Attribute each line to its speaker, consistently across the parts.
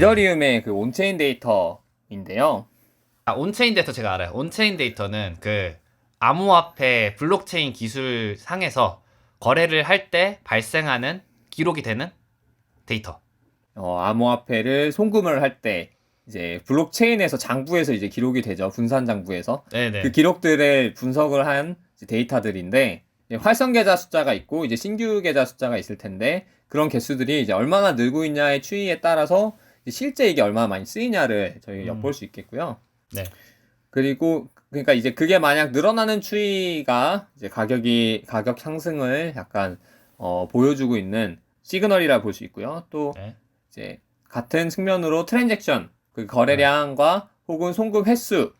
Speaker 1: 이더리움의 그 온체인 데이터인데요.
Speaker 2: 아, 온체인 데이터 제가 알아요. 온체인 데이터는 그 암호화폐 블록체인 기술 상에서 거래를 할 때 발생하는 기록이 되는 데이터.
Speaker 1: 어, 암호화폐를 송금을 할 때 이제 블록체인에서 장부에서 이제 기록이 되죠. 분산 장부에서.
Speaker 2: 네네.
Speaker 1: 그 기록들을 분석을 한 데이터들인데 활성 계좌 숫자가 있고 이제 신규 계좌 숫자가 있을 텐데 그런 개수들이 이제 얼마나 늘고 있냐의 추이에 따라서 실제 이게 얼마나 많이 쓰이냐를 저희
Speaker 2: 음.
Speaker 1: 엿볼 수 있겠고요.
Speaker 2: 네.
Speaker 1: 그리고 그러니까 이제 그게 만약 늘어나는 추이가 이제 가격이 가격 상승을 약간 어, 보여주고 있는 시그널이라 볼 수 있고요. 또
Speaker 2: 네.
Speaker 1: 이제 같은 측면으로 트랜잭션 그 거래량과 혹은 송금 횟수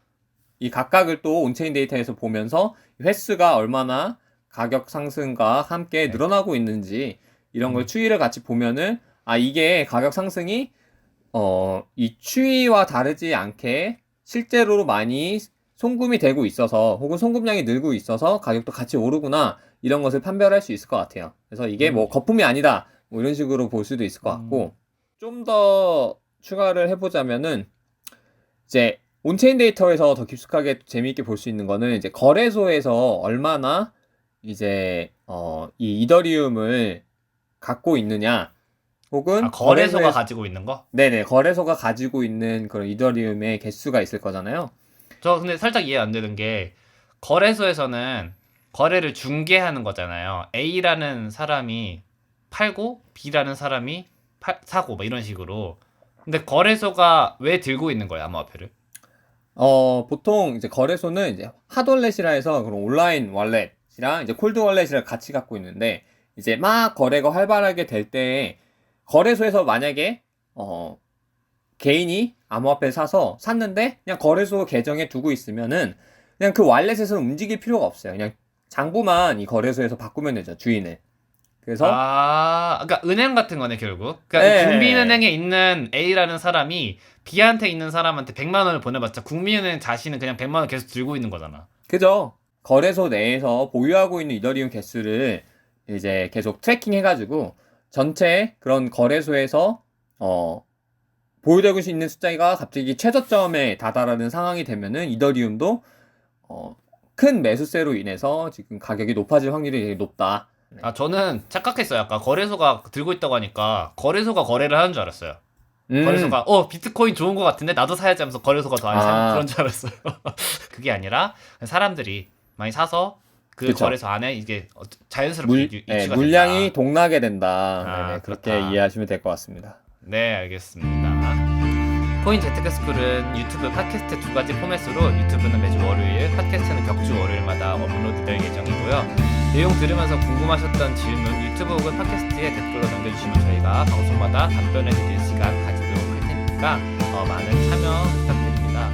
Speaker 1: 이 각각을 또 온체인 데이터에서 보면서 횟수가 얼마나 가격 상승과 함께
Speaker 2: 네.
Speaker 1: 늘어나고 있는지 이런 걸
Speaker 2: 음.
Speaker 1: 추이를 같이 보면은 아 이게 가격 상승이 어 이 추이와 다르지 않게 실제로 많이 송금이 되고 있어서 혹은 송금량이 늘고 있어서 가격도 같이 오르구나 이런 것을 판별할 수 있을 것 같아요. 그래서 이게 뭐
Speaker 2: 음.
Speaker 1: 거품이 아니다 뭐 이런 식으로 볼 수도 있을 것 같고 좀 더 추가를 해보자면은 이제 온체인 데이터에서 더 깊숙하게 재미있게 볼 수 있는 거는 이제 거래소에서 얼마나 이제 어 이 이더리움을 갖고 있느냐 혹은
Speaker 2: 아, 거래소가
Speaker 1: 거래소에-
Speaker 2: 가지고 있는 거?
Speaker 1: 네네 거래소가 가지고 있는 그런 이더리움의 개수가 있을 거잖아요.
Speaker 2: 저 근데 살짝 이해 안 되는 게 거래소에서는 거래를 중개하는 거잖아요. A라는 사람이 팔고 B라는 사람이 팔, 사고 뭐 이런 식으로. 근데 거래소가 왜 들고 있는 거야 암호화폐를?
Speaker 1: 어 보통 이제 거래소는 이제 핫월렛이라 해서 그런 온라인 월렛이랑 이제 콜드 월렛이랑 같이 갖고 있는데 이제 막 거래가 활발하게 될 때 거래소에서 만약에 어 개인이 암호화폐 사서 샀는데 그냥 거래소 계정에 두고 있으면은 그냥 그 월렛에서는 움직일 필요가 없어요. 그냥 장부만 이 거래소에서 바꾸면 되죠 주인을. 그래서
Speaker 2: 아, 그러니까 은행 같은 거네 결국. 그러니까
Speaker 1: 네.
Speaker 2: 국민은행에 있는 A라는 사람이 B한테 있는 사람한테 100만 원을 보내봤자 국민은행 자신은 그냥 100만 원 계속 들고 있는 거잖아.
Speaker 1: 그죠. 거래소 내에서 보유하고 있는 이더리움 개수를 이제 계속 트래킹 해가지고 전체 그런 거래소에서 어 보유되고 있는 숫자가 갑자기 최저점에 다다라는 상황이 되면은 이더리움도 어 큰 매수세로 인해서 지금 가격이 높아질 확률이 되게 높다.
Speaker 2: 아 저는 착각했어요. 아까 거래소가 들고 있다고 하니까 거래소가 거래를 하는 줄 알았어요.
Speaker 1: 음,
Speaker 2: 거래소가 어 비트코인 좋은 거 같은데 나도 사야지 하면서 거래소가 더 많이
Speaker 1: 아.
Speaker 2: 사는 그런 줄 알았어요. 그게 아니라 사람들이 많이 사서 그
Speaker 1: 그쵸.
Speaker 2: 거래소 안에 이게 어- 자연스럽게
Speaker 1: 물,
Speaker 2: 유-
Speaker 1: 네,
Speaker 2: 유치가
Speaker 1: 물량이
Speaker 2: 된다.
Speaker 1: 동나게 된다.
Speaker 2: 아,
Speaker 1: 네네, 그렇게
Speaker 2: 그렇다.
Speaker 1: 이해하시면 될 것 같습니다.
Speaker 2: 네, 알겠습니다. 코인 재테크스쿨은 유튜브 팟캐스트 두 가지 포맷으로 유튜브는 매주 월요일, 팟캐스트는 격주 월요일마다 업로드될 예정이고요. 내용 들으면서 궁금하셨던 질문 유튜브 혹은 팟캐스트에 댓글로 남겨주시면 저희가 방송마다 답변해 드릴 시간 가지도록 할 테니까 어, 많은 참여 부탁드립니다.